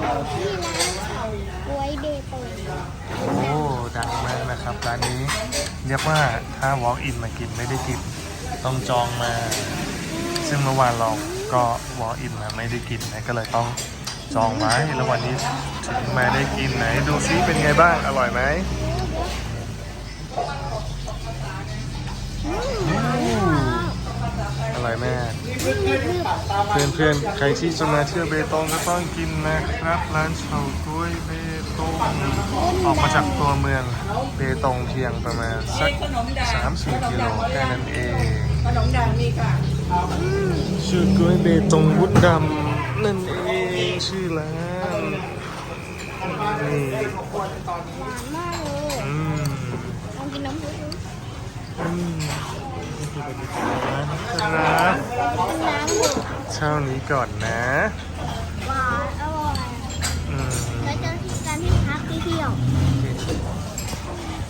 อยู่ที่ร้านเฉาก๊วยเบตงโอ้ดังมากนะครับร้านนี้เรียกว่าถ้า walk in มากินไม่ได้กินต้องจองมา ซึ่งเมื่อวานเราก็ walk in มาไม่ได้กินนะก็เลยต้องจองไว้แล้ววันนี้ถึงมาได้กินไหนดูซิเป็นไงบ้างอร่อยไหม แม่เพื่อนเพื่อนๆใครที่จะมาเที่ยวเบตงก็ต้องกินนะครับร้านเฉาก้วยเบตงออกมาจากตัวเมืองเบตงเพียงประมาณสักขนมดังสามสี่กิโลแค่นั้นเองขนมดังนี่ค่ะชื่อกล้วยเบตงวุฒดำนั่นเองชื่อร้านนี่หวานมากเลยอืมลองกินน้ำผึ้งอืมนี่คือบรรยากาศร้านนะครับน้ำหมด ช่านี้ก่อนนะ